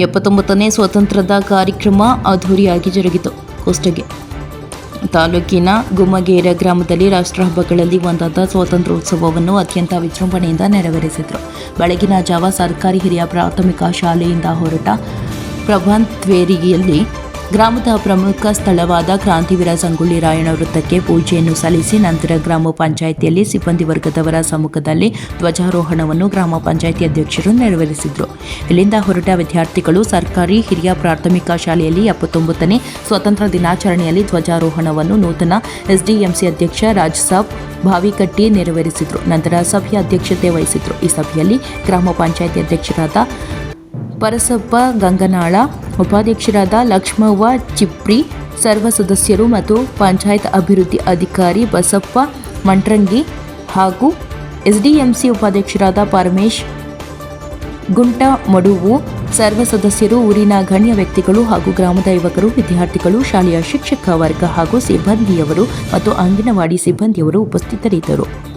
ಎಪ್ಪತ್ತೊಂಬತ್ತನೇ ಸ್ವಾತಂತ್ರ್ಯದ ಕಾರ್ಯಕ್ರಮ ಅದ್ಧೂರಿಯಾಗಿ ಜರುಗಿತು ಕುಷ್ಟಗಿ. ತಾಲೂಕಿನ ಗುಮ್ಮಗೇರ ಗ್ರಾಮದಲ್ಲಿ ರಾಷ್ಟ್ರ ಹಬ್ಬಗಳಲ್ಲಿ ಒಂದಾದ ಸ್ವಾತಂತ್ರ್ಯೋತ್ಸವವನ್ನು ಅತ್ಯಂತ ವಿಜೃಂಭಣೆಯಿಂದ ನೆರವೇರಿಸಿದರು. ಬೆಳಗಿನ ಜಾವ ಸರ್ಕಾರಿ ಹಿರಿಯ ಪ್ರಾಥಮಿಕ ಶಾಲೆಯಿಂದ ಹೊರಟ ಪ್ರಭಾಂತ್ವೇರಿಯಲ್ಲಿ ಗ್ರಾಮದ ಪ್ರಮುಖ ಸ್ಥಳವಾದ ಕ್ರಾಂತಿವೀರ ಸಂಗೊಳ್ಳಿ ರಾಯಣ್ಣ ವೃತ್ತಕ್ಕೆ ಪೂಜೆಯನ್ನು ಸಲ್ಲಿಸಿ ನಂತರ ಗ್ರಾಮ ಪಂಚಾಯಿತಿಯಲ್ಲಿ ಸಿಬ್ಬಂದಿ ವರ್ಗದವರ ಸಮ್ಮುಖದಲ್ಲಿ ಧ್ವಜಾರೋಹಣವನ್ನು ಗ್ರಾಮ ಪಂಚಾಯಿತಿ ಅಧ್ಯಕ್ಷರು ನೆರವೇರಿಸಿದರು. ಇಲ್ಲಿಂದ ಹೊರಟ ವಿದ್ಯಾರ್ಥಿಗಳು ಸರ್ಕಾರಿ ಹಿರಿಯ ಪ್ರಾಥಮಿಕ ಶಾಲೆಯಲ್ಲಿ ಎಪ್ಪತ್ತೊಂಬತ್ತನೇ ಸ್ವಾತಂತ್ರ್ಯ ದಿನಾಚರಣೆಯಲ್ಲಿ ಧ್ವಜಾರೋಹಣವನ್ನು ನೂತನ ಎಸ್ಡಿಎಂಸಿ ಅಧ್ಯಕ್ಷ ರಾಜ್ ಸಾಬ್ ಭಾವಿಕಟ್ಟಿ ನೆರವೇರಿಸಿದರು. ನಂತರ ಸಭೆಯ ಅಧ್ಯಕ್ಷತೆ ವಹಿಸಿದರು. ಈ ಸಭೆಯಲ್ಲಿ ಗ್ರಾಮ ಪಂಚಾಯಿತಿ ಅಧ್ಯಕ್ಷರಾದ ಪರಸಪ್ಪ ಗಂಗನಾಳ, ಉಪಾಧ್ಯಕ್ಷರಾದ ಲಕ್ಷ್ಮವ್ವ ಚಿಪ್ರಿ, ಸರ್ವ ಸದಸ್ಯರು ಮತ್ತು ಪಂಚಾಯತ್ ಅಭಿವೃದ್ಧಿ ಅಧಿಕಾರಿ ಬಸಪ್ಪ ಮಂಟ್ರಂಗಿ ಹಾಗೂ ಎಸ್ಡಿಎಂಸಿ ಉಪಾಧ್ಯಕ್ಷರಾದ ಪರಮೇಶ್ ಗುಂಟ ಮಡುವು, ಸರ್ವ ಸದಸ್ಯರು, ಊರಿನ ಗಣ್ಯ ವ್ಯಕ್ತಿಗಳು ಹಾಗೂ ಗ್ರಾಮದ ಯುವಕರು, ವಿದ್ಯಾರ್ಥಿಗಳು, ಶಾಲೆಯ ಶಿಕ್ಷಕ ವರ್ಗ ಹಾಗೂ ಸಿಬ್ಬಂದಿಯವರು ಮತ್ತು ಅಂಗನವಾಡಿ ಸಿಬ್ಬಂದಿಯವರು ಉಪಸ್ಥಿತರಿದ್ದರು.